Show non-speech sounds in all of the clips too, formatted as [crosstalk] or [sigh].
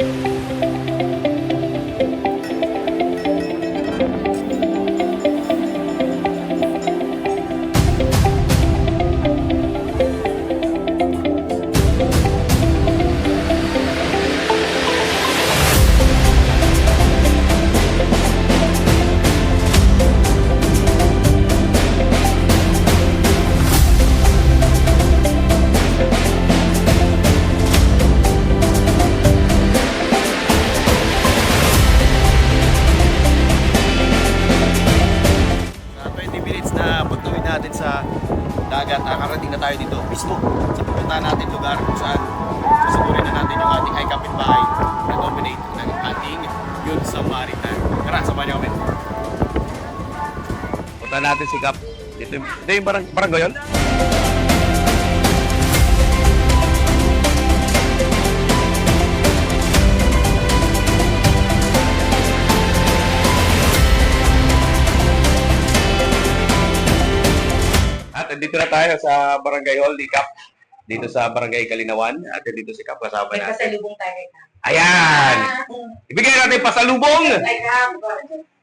Sa pupuntahan natin lugar kung saan susugurin na natin yung ating ay kapitbahay na dominate ng ating yun sa Maritan. Tara, samahan niyo kami. Punta natin si Kap. Dito, yung- ito yung barang, barangay yun? At dito na tayo sa Barangay Hall ni Kap. Dito sa Barangay Kalinawan. At dito si Kap kasama May natin. pasalubong tayo kay Kap. Ayan! Ibigay natin pasalubong! Ay, Kap.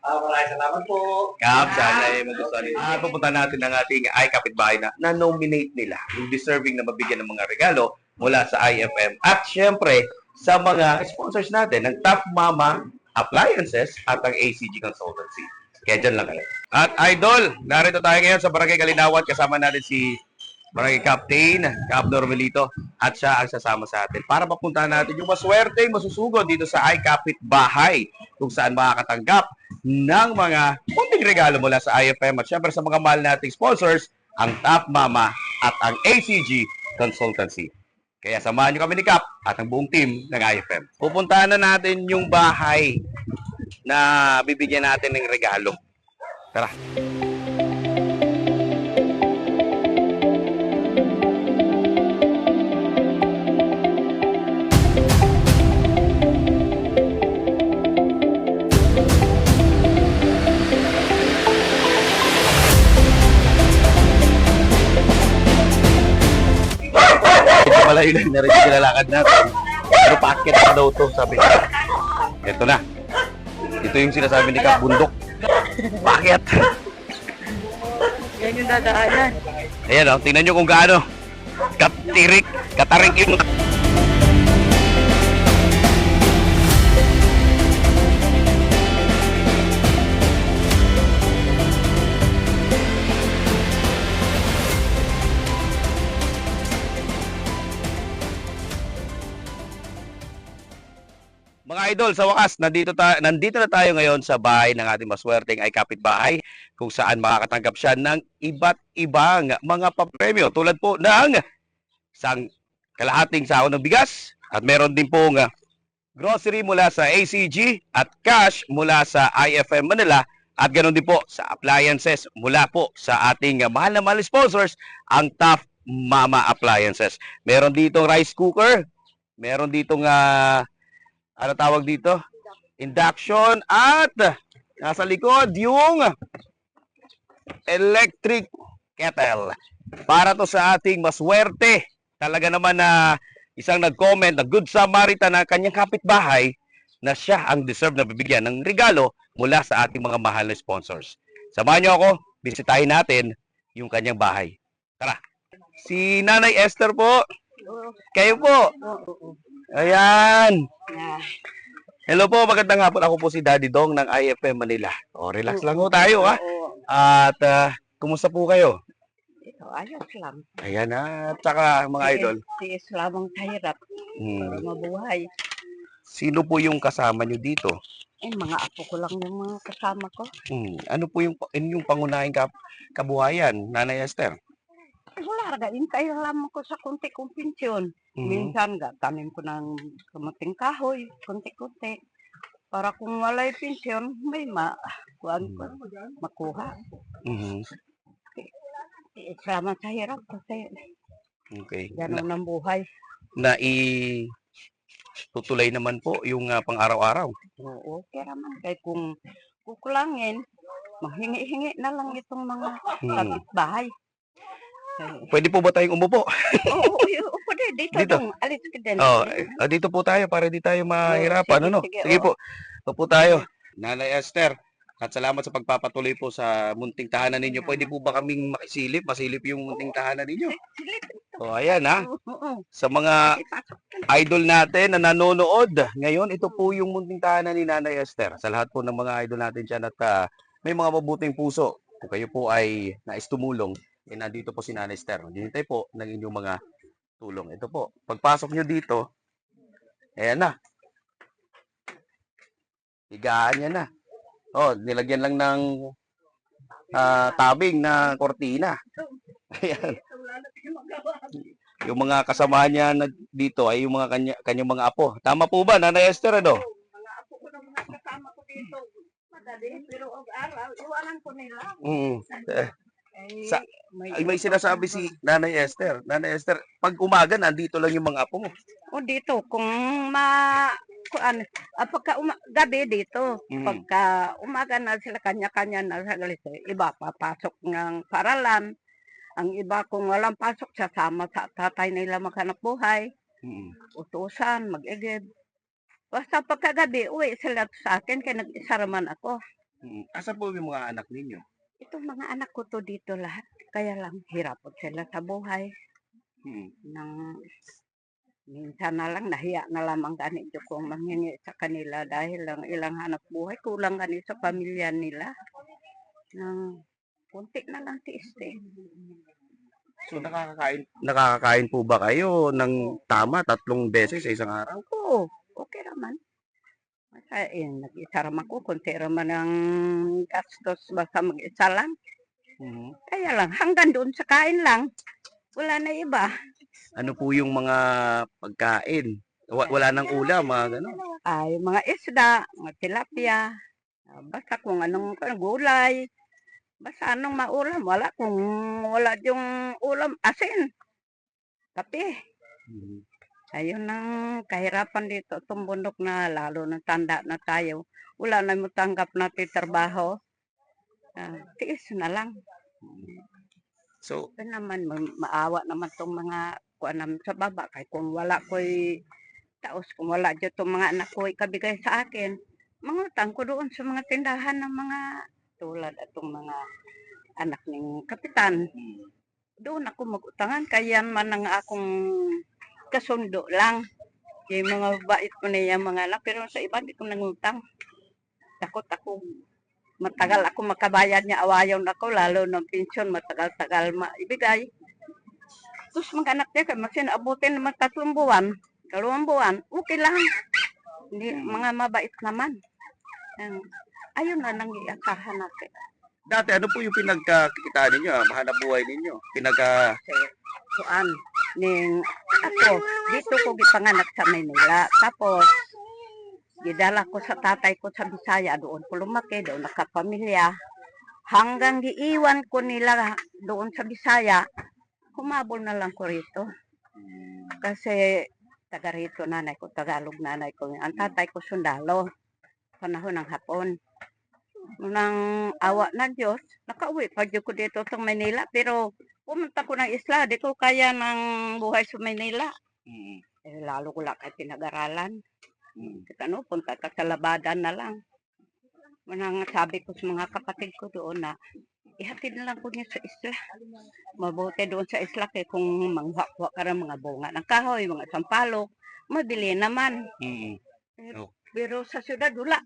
Ah, maraming salamat po. Kap, sana ay magustuhan nila. At pupunta natin ang ating ay kapitbahay na na-nominate nila. Yung deserving na mabigyan ng mga regalo mula sa IFM. At syempre, sa mga sponsors natin ng Top Mama Appliances at ang ACG Consultancy. Kaya dyan lang kayo. At Idol, narito tayo ngayon sa Barangay Kalinawan. Kasama natin si Barangay Captain, Cap Normelito, at siya ang sasama sa atin para mapuntahan natin yung maswerte, masusugod dito sa iCapit Bahay kung saan makakatanggap ng mga kunting regalo mula sa IFM at syempre sa mga mahal nating sponsors, ang Top Mama at ang ACG Consultancy. Kaya samahan niyo kami ni Cap at ang buong team ng IFM. Pupuntahan na natin yung bahay na bibigyan natin ng regalo. Tara. Pala yung [laughs] na rin kilalakad natin. Pero paakit na daw to, sabi niya. Ito na. Ito yung sinasabi ni Kap, bundok. Paakit. Yan yung dadaanan. Ayan o, tingnan nyo kung gaano. Katirik, katarik yung... idol, sa wakas, nandito, ta- nandito na tayo ngayon sa bahay ng ating maswerteng ay kapitbahay kung saan makakatanggap siya ng iba't ibang mga papremyo tulad po ng isang kalahating sahon ng bigas at meron din pong ah, grocery mula sa ACG at cash mula sa IFM Manila at ganoon din po sa appliances mula po sa ating ah, mahal na mahal sponsors ang Top Mama Appliances. Meron ditong rice cooker, meron ditong ah, ano tawag dito? Induction at nasa likod yung electric kettle. Para to sa ating maswerte. Talaga naman na isang nag-comment na good Samaritan na kanyang kapitbahay na siya ang deserve na bibigyan ng regalo mula sa ating mga mahal na sponsors. Samahan niyo ako, bisitahin natin yung kanyang bahay. Tara. Si Nanay Esther po. Kayo po. Ayan. Hello po, magandang hapon. Ako po si Daddy Dong ng IFM Manila. O, relax lang ho tayo ha. At ah, kumusta po kayo? Ito, ayos lang. Ayan na. At saka mga idol, Si Islamang kahirap para hmm, mabuhay. sino po yung kasama nyo dito? Eh, mga apo ko lang yung mga kasama ko. Hmm, ano po yung, yung pangunahing kap, kabuhayan, Nanay Esther? Eh, wala ga, kayo lamang ko sa kunti kong pensyon. Mhm. Minsan, ga, tanim ko ng kamating kahoy, kunti-kunti. Para kung walay pensyon, may ma, kuan ko, makuha. Mhm. Eh, Sama sa hirap kasi Okay. Na, gano'n ang buhay. na i tutulay naman po yung ah, pang-araw-araw. Oo, okay naman. Kaya kung kukulangin, mahingi-hingi na lang itong mga Hmm. kapitbahay. Ay. [laughs] Pwede po ba tayong umupo? Oo, [laughs] oo, oo, upo din. Dito, Dito. dong. Alis ka din. Oh, ah, dito po tayo para di tayo mahirapan. sige, ano? sige, Sige po. Upo tayo. Nanay Esther, at salamat sa pagpapatuloy po sa munting tahanan ninyo. Pwede po ba kaming makisilip? Masilip yung munting tahanan ninyo? O, ayan ha. Sa mga idol natin na nanonood. Ngayon, ito po yung munting tahanan ni Nanay Esther. Sa lahat po ng mga idol natin dyan at ah, may mga mabuting puso. Kung kayo po ay nais tumulong, eh, nandito po si Nanay Esther. Hinintay po ng inyong mga tulong. Ito po. Pagpasok nyo dito, ayan na. Higaan niya na. Oh, nilagyan lang ng ah, tabing na kortina. [laughs] Ayan. Yung mga kasamahan niya na dito ay yung mga kanya, kanyang mga apo. Tama po ba, Nanay Esther, ano? Mga apo ko na mga kasama ko dito. Madali, pero og araw, iwanan ko nila. Mm. Ay, Sa- may, Ay, may sinasabi si Nanay Esther. Nanay Esther, pag umaga, nandito lang yung mga apo mo. O dito, kung ma... Kuan, ah, pagka uma, gabi dito, Mm. pagka umaga na sila kanya-kanya na sa galis, iba papasok ng paralan. Ang iba kung walang pasok, sasama sa tatay nila maghanap buhay, Mm. utusan, mag-igib. Basta pagkagabi, uwi sila sa akin, kaya nag-isa raman ako. Mm. Asa po yung mga anak ninyo? Itong mga anak ko to dito lahat, kaya lang hirapot sila sa buhay. Mm. Nang minsan na lang nahiya na lamang ganito kung manghingi sa kanila dahil lang ilang hanap buhay kulang gani sa pamilya nila nang kunti na lang tiis eh. So, nakakakain, nakakakain po ba kayo ng tama tatlong beses sa isang araw? Oo. Eh, nag-isa raman ko, kunti raman ang gastos basta mag-isa lang. Mm. Kaya lang, hanggang doon sa kain lang. Wala na iba. Ano po yung mga pagkain? Wa- Wala nang ulam, mga gano'n. ay mga isda, mga tilapia, ah, basta kung anong gulay, basta anong maulam, wala kung wala yung ulam, asin, kape. Mm. Ayun ang kahirapan dito, itong bundok na lalo na tanda na tayo. Wala na mo tanggap natin trabaho. Ah, tiis na lang. So, Ito naman, ma- maawa naman itong mga kuan namin sa baba. Kaya kung wala ko'y taos, kung wala dyan itong mga anak ko'y kabigay sa akin, mangutang ko doon sa mga tindahan ng mga tulad atong mga anak ng kapitan. Doon ako magutangan, kaya man ang akong kasundo lang. Yung mga bait ko na yung mga anak, pero sa iba di ko nangutang. Takot ako. Matagal ako makabayad niya. Awayaw na ko lalo ng pensyon matagal-tagal maibigay. Tapos mga anak niya masin abutin naman tatlong buwan. Dalawang buwan okay lang. Hindi mga mabait naman. Ayun na nang iasahan natin. Dati ano po yung pinagkakita ninyo, ah, mahanap buhay ninyo? Pinagka... kuan ning ako dito ko gipanganak sa Manila tapos gidala ko sa tatay ko sa Bisaya. Doon ko lumaki doon nakapamilya. Hanggang giiwan ko nila doon sa Bisaya humabol na lang ko rito. Kasi taga rito nanay ko Tagalog nanay ko. Ang tatay ko sundalo panahon ng hapon. Nang awa ng Diyos nakauwi pa ko dito sa Manila pero pumunta ko ng isla, di ko kaya ng buhay sa Manila. Mm. Eh, lalo ko lang kay pinag-aralan. Mm. Kasi ano, punta ka sa labadan na lang. Manang sabi ko sa mga kapatid ko doon na, ihatid na lang ko niya sa isla. Mabuti doon sa isla kay kung manghwa ka ng mga bunga ng kahoy, mga sampalok, mabili naman. Mm. Pero sa syudad, wala.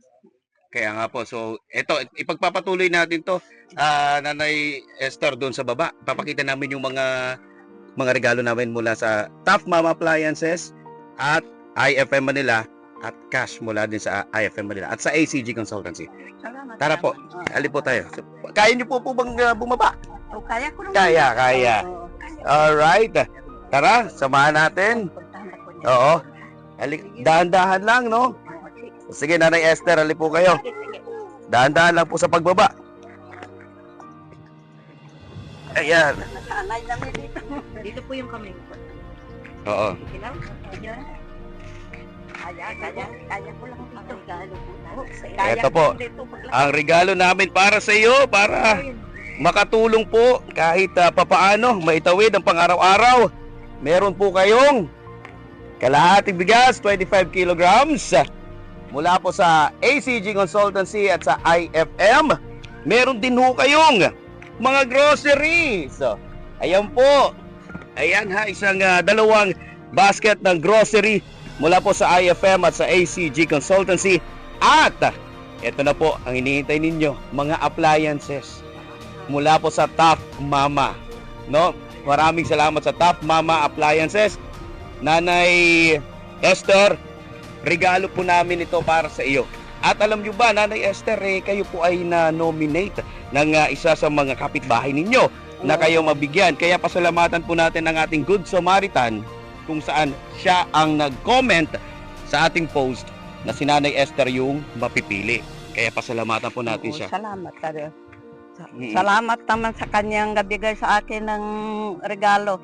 Kaya nga po, so ito, ipagpapatuloy natin to, ah, Nanay Esther, doon sa baba. Papakita namin yung mga mga regalo namin mula sa Top Mama Appliances at IFM Manila at cash mula din sa IFM Manila at sa ACG Consultancy. Salamat. Tara po. Ali po tayo. Kaya niyo po po bang ah, bumaba? Oh, kaya ko naman. Kaya, kaya. Oo, kaya. Alright. Tara, samahan natin. Oo. Ali, dahan-dahan lang, no? Sige, Nanay Esther, ali po kayo. Dahan-dahan lang po sa pagbaba. Ayan. Nasanay lang dito. Dito po yung kamay ko. Oo. Sige lang. Kaya, kaya, kaya ko lang dito. Eto po. Ang regalo namin para sa iyo, para makatulong po kahit ah, papaano maitawid ang pang-araw-araw. Meron po kayong kalahating bigas, 25 kilograms mula po sa ACG Consultancy at sa IFM. Meron din ho kayong mga groceries. Ayan po. Ayan ha, isang ah, dalawang basket ng grocery mula po sa IFM at sa ACG Consultancy. At ito na po ang hinihintay ninyo, mga appliances mula po sa Top Mama. No? Maraming salamat sa Top Mama Appliances. Nanay Esther, regalo po namin ito para sa iyo. At alam nyo ba, Nanay Esther, eh, kayo po ay na-nominate ng ah, isa sa mga kapitbahay ninyo na kayo mabigyan. Kaya pasalamatan po natin ang ating Good Samaritan kung saan siya ang nag-comment sa ating post na si Nanay Esther yung mapipili. Kaya pasalamatan po natin Oo, siya. Salamat ka rin. Sa- Mm. Salamat naman sa kanyang gabigay sa akin ng regalo.